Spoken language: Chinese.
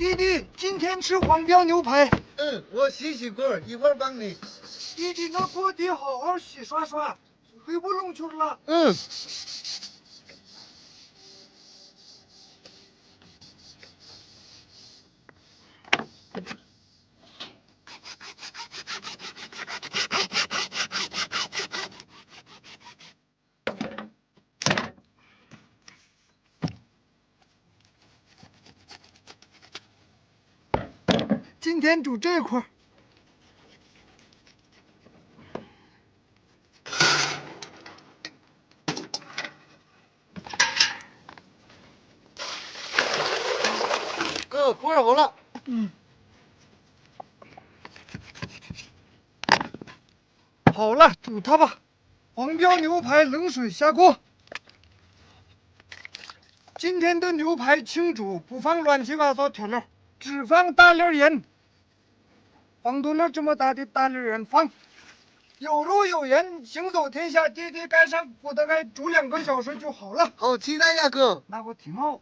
弟弟，今天吃黄标牛排。嗯，我洗洗锅，一会儿帮你。弟弟，那锅底好好洗刷刷，回不弄去了。嗯。今天煮这块儿。哥，锅好了。嗯。好了，煮它吧。黄标牛排冷水下锅。今天的牛排清煮，不放乱七八糟调料，只放大料盐。放多了这么大的大粒盐放。有路有盐，行走天下。跌跌干山我，大概煮两个小时就好了。好期待呀，哥。那我挺好。